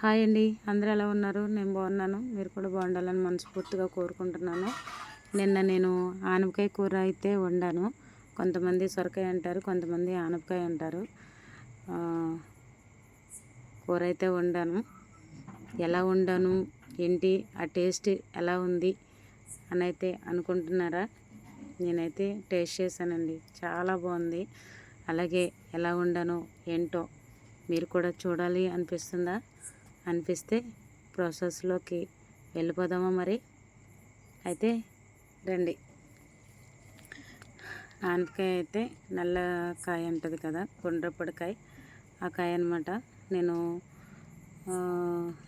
Hi అండి. అందరూ ఎలా ఉన్నారు? నేను బాగున్నాను. మీరు కూడా బాగుండాలని మనస్ఫూర్తిగా కోరుకుంటున్నాను. నిన్న నేను ఆనపకాయ కూర అయితే వండాను. కొంతమంది సొరకాయ అంటారు కొంతమంది ఆనపకాయ అంటారు. కూర అయితే వండాను. ఎలా వండాను? ఏంటి? ఆ టేస్ట్ ఎలా ఉంది? అని అయితే అనుకుంటున్నారా? నేనైతే టేస్ట్ చేశానండి. చాలా బాగుంది. అలాగే ఎలా వండానో ఏంటో మీరు కూడా చూడాలి అనిపిస్తుందా? అనిపిస్తే ప్రాసెస్లోకి వెళ్ళిపోదామా మరి? అయితే రండి. ఆనపకాయ అయితే నల్ల కాయ ఉంటుంది కదా గుండ్రపడికాయ ఆ కాయ అనమాట నేను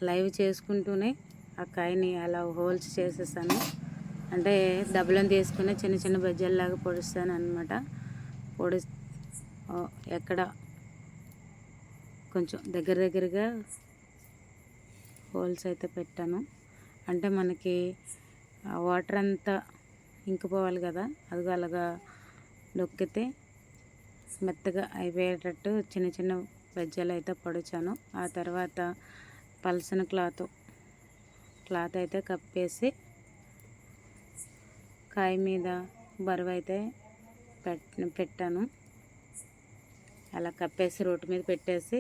లైవ్ చేసుకుంటూనే ఆ కాయని అలా హోల్స్ చేసేసాను. అంటే డబ్బులను తీసుకుని చిన్న చిన్న బజ్జల్లాగా పొడిస్తాను అనమాట పొడి ఎక్కడ? కొంచెం దగ్గర దగ్గరగా హోల్స్ అయితే పెట్టాను. అంటే మనకి వాటర్ అంతా ఇంకిపోవాలి కదా అది అలాగా నొక్కితే మెత్తగా అయిపోయేటట్టు చిన్న చిన్న బజ్జీలు అయితే పొడిచాను. ఆ తర్వాత పలసిన క్లాత్ క్లాత్ అయితే కప్పేసి కాయ మీద బరువు అయితే పెట్ పెట్టాను. అలా కప్పేసి రోడ్డు మీద పెట్టేసి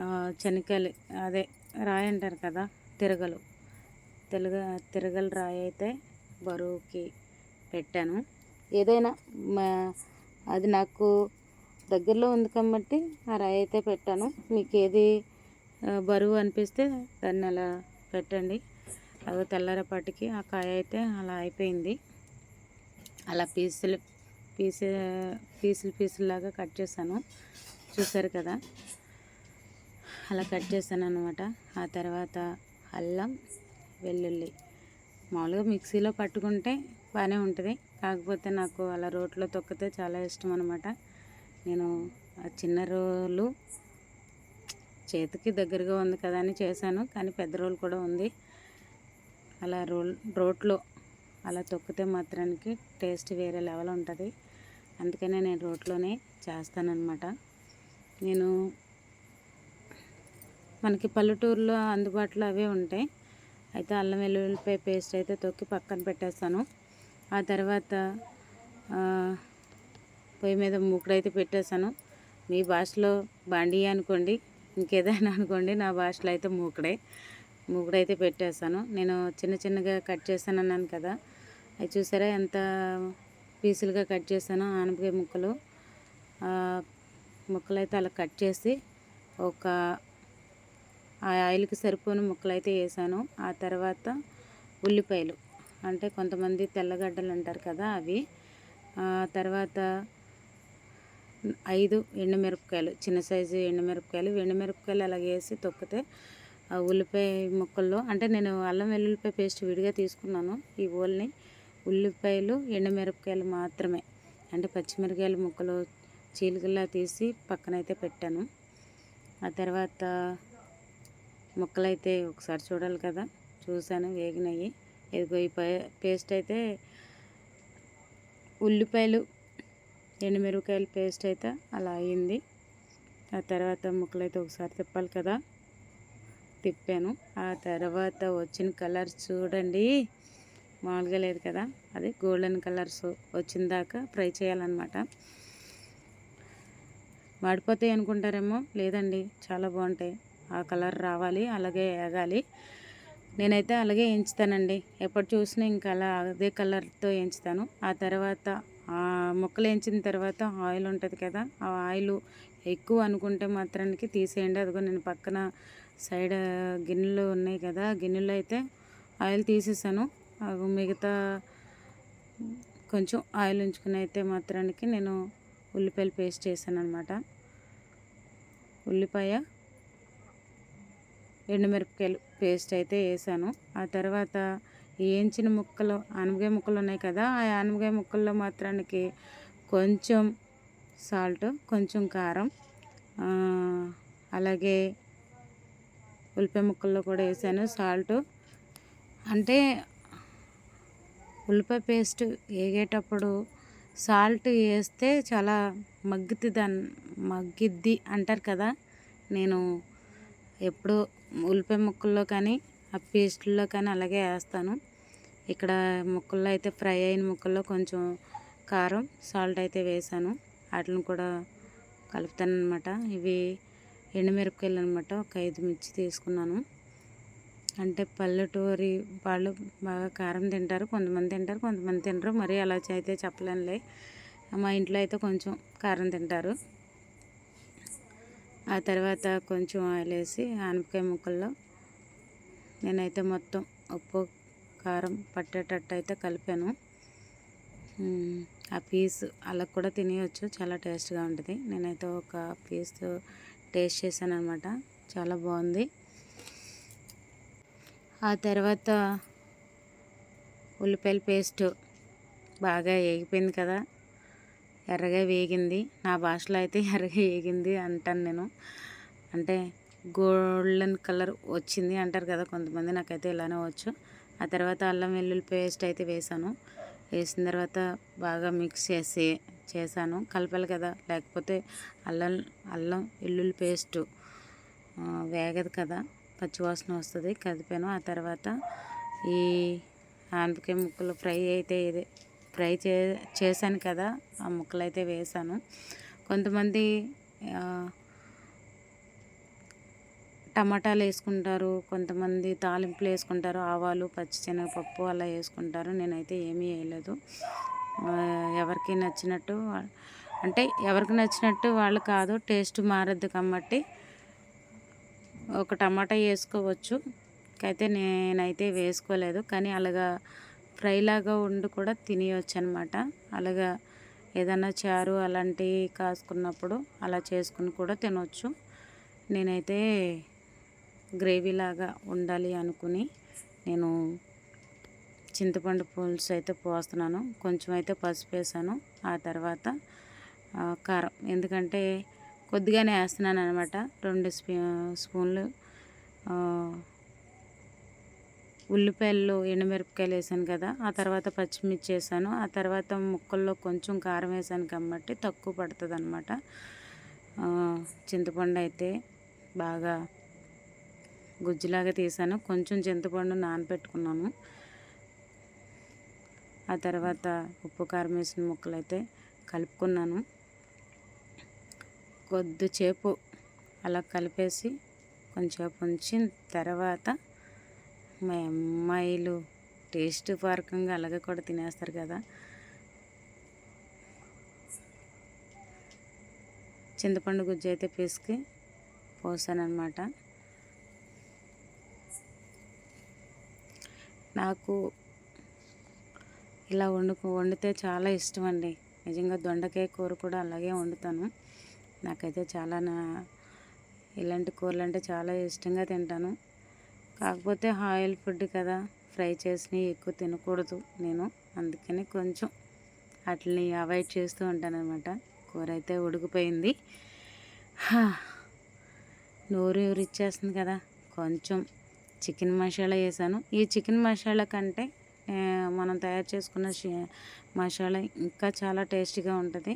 ఆ, శనగలు అదే రాయి అంటారు కదా? తిరగలు. తిరగ తిరగలు రాయి అయితే బరువుకి పెట్టాను. ఏదైనా మా అది నాకు దగ్గరలో ఉంది కాబట్టి ఆ రాయి అయితే పెట్టాను. మీకు ఏది బరువు అనిపిస్తే దాన్ని అలా పెట్టండి. అదో తెల్లారేపాటికి ఆ కాయ అయితే అలా అయిపోయింది. అలా పీసులు పీసు పీసులు పీసులాగా కట్ చేశాను. చూసారు కదా? అలా కట్ చేశాను అనమాట ఆ తర్వాత అల్లం వెల్లుల్లి. మామూలుగా మిక్సీలో పట్టుకుంటే బాగానే ఉంటుంది. కాకపోతే నాకు అలా రోట్లో తొక్కితే చాలా ఇష్టం అనమాట నేను ఆ చిన్న రోలు చేతికి దగ్గరగా ఉంది కదా అని చేశాను. కానీ పెద్ద రోలు కూడా ఉంది. అలా రోల్ రోట్లో అలా తొక్కితే మాత్రానికి టేస్ట్ వేరే లెవెల్ ఉంటుంది. అందుకనే నేను రోట్లోనే చేస్తానన్నమాట. నేను మనకి పల్లెటూరులో అందుబాటులో అవే ఉంటాయి. అయితే అల్లం వెల్లుల్లిపాయ పేస్ట్ అయితే తొక్కి పక్కన పెట్టేస్తాను. ఆ తర్వాత పొయ్యి మీద మూకుడైతే పెట్టేశాను మీ భాషలో బాండీ అనుకోండి ఇంకేదైనా అనుకోండి నా భాషలో అయితే మూకుడే. మూకుడైతే పెట్టేస్తాను. నేను చిన్న చిన్నగా కట్ చేశాను అన్నాను కదా. అవి చూసారా ఎంత పీసులుగా కట్ చేశానో ఆనపకాయ ముక్కలు. ముక్కలు అయితే అలా కట్ చేసి ఒక ఆ ఆయిల్కి సరిపోని ముక్కలు అయితే వేసాను. ఆ తర్వాత ఉల్లిపాయలు. అంటే కొంతమంది తెల్లగడ్డలు అంటారు కదా అవి. తర్వాత ఐదు ఎండుమిరపకాయలు. చిన్న సైజు ఎండుమిరపకాయలు. ఎండుమిరపకాయలు అలాగే వేసి తొక్కితే ఆ ఉల్లిపాయ ముక్కల్లో అంటే నేను అల్లం వెల్లుల్లిపాయ పేస్ట్ విడిగా తీసుకున్నాను. ఈ ఓల్ని ఉల్లిపాయలు ఎండుమిరపకాయలు మాత్రమే. అంటే పచ్చిమిరపకాయల ముక్కలు చీలికల్లా తీసి పక్కనైతే పెట్టాను. ఆ తర్వాత ముక్కలైతే ఒకసారి చూడాలి కదా. చూశాను వేగినాయి. ఇదిగో ఈ పేస్ట్ అయితే ఉల్లిపాయలు ఎండుమిరపకాయల పేస్ట్ అయితే అలా అయింది. ఆ తర్వాత ముక్కలైతే ఒకసారి తిప్పాలి కదా. తిప్పాను. ఆ తర్వాత వచ్చిన కలర్స్ చూడండి. మామూలుగా లేదు కదా. అది గోల్డెన్ కలర్స్ వచ్చిన దాకా ఫ్రై చేయాలన్నమాట. మాడిపోతాయి అనుకుంటారేమో? లేదండి. చాలా బాగుంటాయి. ఆ కలర్ రావాలి అలాగే ఏగాలి నేనైతే అలాగే ఎంచుతానండి ఎప్పుడు చూసినా ఇంకా అలా అదే కలర్తో ఎంచుతాను ఆ తర్వాత ఆ ముక్కలు ఎంచిన తర్వాత ఆయిల్ ఉంటుంది కదా ఆ ఆయిల్ ఎక్కువ అనుకుంటే మాత్రానికి తీసేయండి. అదిగో నేను పక్కన సైడ్ గిన్నెలు ఉన్నాయి కదా గిన్నెలో అయితే ఆయిల్ తీసేసాను. మిగతా కొంచెం ఆయిల్ ఉంచుకుని అయితే మాత్రానికి నేను ఉల్లిపాయలు పేస్ట్ చేశాను అనమాట ఉల్లిపాయ ఎండుమిరపకాయలు పేస్ట్ అయితే వేసాను. ఆ తర్వాత వేయించిన ముక్కలు ఆనగాయ ముక్కలు ఉన్నాయి కదా ఆ ఆనపకాయ ముక్కల్లో మాత్రానికి కొంచెం సాల్ట్ కొంచెం కారం అలాగే ఉల్లిపాయ ముక్కల్లో కూడా వేసాను. సాల్ట్ అంటే ఉల్లిపాయ పేస్ట్ వేగేటప్పుడు సాల్ట్ వేస్తే చాలా మగ్గుతుంది మగ్గిద్ది అంటారు కదా నేను ఎప్పుడు ఉల్లిపాయ ముక్కల్లో కానీ ఆ పేస్ట్లో కానీ అలాగే వేస్తాను. ఇక్కడ ముక్కల్లో అయితే ఫ్రై అయిన ముక్కల్లో కొంచెం కారం సాల్ట్ అయితే వేసాను. వాటిని కూడా కలుపుతాను అనమాట ఇవి ఎండుమిరపకాయలు అనమాట ఒక ఐదు మిర్చి తీసుకున్నాను. అంటే పల్లెటూరి వాళ్ళు బాగా కారం తింటారు కొంతమంది తింటారు కొంతమంది తినరు. మరి అలా అయితే చెప్పలేనులే. మా ఇంట్లో అయితే కొంచెం కారం తింటారు. ఆ తర్వాత కొంచెం ఆయిల్ వేసి ఆనపకాయ ముక్కల్లో నేనైతే మొత్తం ఉప్పు కారం పట్టేటట్టు అయితే కలిపాను. ఆ పీస్ అలా కూడా తినేయచ్చు. చాలా టేస్ట్గా ఉంటుంది. నేనైతే ఒక పీస్ టేస్ట్ చేశాను అనమాట చాలా బాగుంది. ఆ తర్వాత ఉల్లిపాయల పేస్ట్ బాగా వేగిపోయింది కదా. ఎర్రగా వేగింది. నా భాషలో అయితే ఎర్రగా వేగింది అంటాను నేను. అంటే గోల్డెన్ కలర్ వచ్చింది అంటారు కదా కొంతమంది నాకైతే ఇలానే వచ్చు. ఆ తర్వాత అల్లం వెల్లుల్లి పేస్ట్ అయితే వేసాను. వేసిన తర్వాత బాగా మిక్స్ చేసి చేశాను. కలపాలి కదా లేకపోతే అల్లం అల్లం వెల్లుల్లి పేస్టు వేగదు కదా పచ్చివాసన వస్తుంది కదిపాను. ఆ తర్వాత ఈ ఆనపకాయ ముక్కలు ఫ్రై అయితే ఇదే ఫ్రై చే చేశాను కదా ఆ ముక్కలు అయితే వేసాను. కొంతమంది టమాటాలు వేసుకుంటారు కొంతమంది తాలింపులు వేసుకుంటారు ఆవాలు పచ్చిశనగపప్పు అలా వేసుకుంటారు. నేనైతే ఏమీ వేయలేదు. ఎవరికి నచ్చినట్టు అంటే ఎవరికి నచ్చినట్టు వాళ్ళు కాదు టేస్ట్ మారద్దు కాబట్టి ఒక టమాటా వేసుకోవచ్చు. అయితే నేనైతే వేసుకోలేదు. కానీ అలాగా ఫ్రైలాగా వండి ఉండి కూడా తినేయచ్చు అనమాట అలాగా ఏదైనా చారు అలాంటివి కాసుకున్నప్పుడు అలా చేసుకుని కూడా తినవచ్చు నేనైతే గ్రేవీ లాగా ఉండాలి అనుకుని నేను చింతపండు పులుసు అయితే పోస్తున్నాను. కొంచెం అయితే పసుపు వేసాను. ఆ తర్వాత కారం. ఎందుకంటే కొద్దిగానే వేస్తున్నాను అనమాట రెండు స్పూ స్పూన్లు ఉల్లిపాయలు ఎండుమిరపకాయలు వేసాను కదా ఆ తర్వాత పచ్చిమిర్చి వేసాను. ఆ తర్వాత ముక్కల్లో కొంచెం కారం వేసాను కాబట్టి తక్కువ పడుతుంది అనమాట చింతపండు అయితే బాగా గుజ్జులాగా తీసాను. కొంచెం చింతపండు నానబెట్టుకున్నాను ఆ తర్వాత ఉప్పు కారం వేసిన ముక్కలు అయితే కలుపుకున్నాను. కొద్దిసేపు అలా కలిపేసి కొంచెంసేపు ఉంచిన తర్వాత మా అమ్మాయిలు టేస్ట్ పారకంగా అలాగే కూడా తినేస్తారు కదా. చింతపండు గుజ్జు అయితే పిసికి పోసానమాట నాకు ఇలా వండుకు వండితే చాలా ఇష్టం అండి నిజంగా దొండకాయ కూర కూడా అలాగే వండుతాను. నాకైతే చాలా నా ఇలాంటి కూరలు అంటే చాలా ఇష్టంగా తింటాను. కాకపోతే ఆయిల్ ఫుడ్ కదా ఫ్రై చేసినవి ఎక్కువ తినకూడదు నేను అందుకని కొంచెం వాటిని అవాయిడ్ చేస్తూ ఉంటాను అనమాట కూర అయితే ఉడికిపోయింది. నోరు ఇచ్చేస్తుంది కదా కొంచెం చికెన్ మసాలా వేసాను. ఈ చికెన్ మసాలా కంటే మనం తయారు చేసుకున్న మసాలా ఇంకా చాలా టేస్టీగా ఉంటుంది.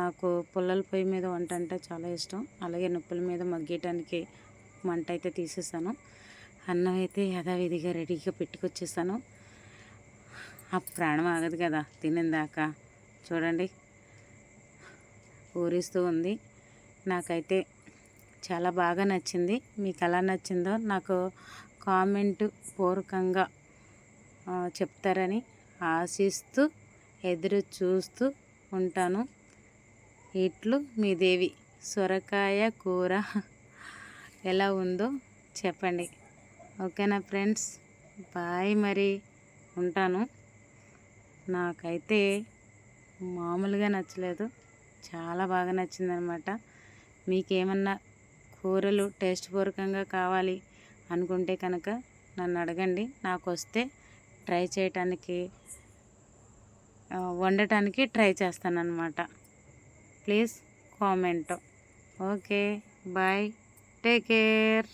నాకు పుల్లల పొయ్యి మీద వంట అంటే చాలా ఇష్టం. అలాగే నొప్పుల మీద మగ్గేయటానికి మంట అయితే తీసేసాను. అన్నం అయితే యథావిధిగా రెడీగా పెట్టుకొచ్చేసాను. ఆ ప్రాణం ఆగదు కదా తినేందాకా. చూడండి. ఊరిస్తూ ఉంది. నాకైతే చాలా బాగా నచ్చింది. మీకు ఎలా నచ్చిందో నాకు కామెంట్ పూర్వకంగా చెప్తారని ఆశిస్తూ ఎదురు చూస్తూ ఉంటాను. ఇట్లు మీ దేవి. సొరకాయ కూర. ఎలా ఉందో చెప్పండి. ఓకేనా ఫ్రెండ్స్? బాయ్ మరి. ఉంటాను. నాకైతే మామూలుగా నచ్చలేదు. చాలా బాగా నచ్చిందనమాట. మీకేమన్నా కూరలు టేస్ట్ పూర్వకంగా కావాలి అనుకుంటే కనుక నన్ను అడగండి. నాకు వస్తే ట్రై చేయటానికి వండటానికి try చేస్తానన్నమాట please comment. Okay bye. Take care.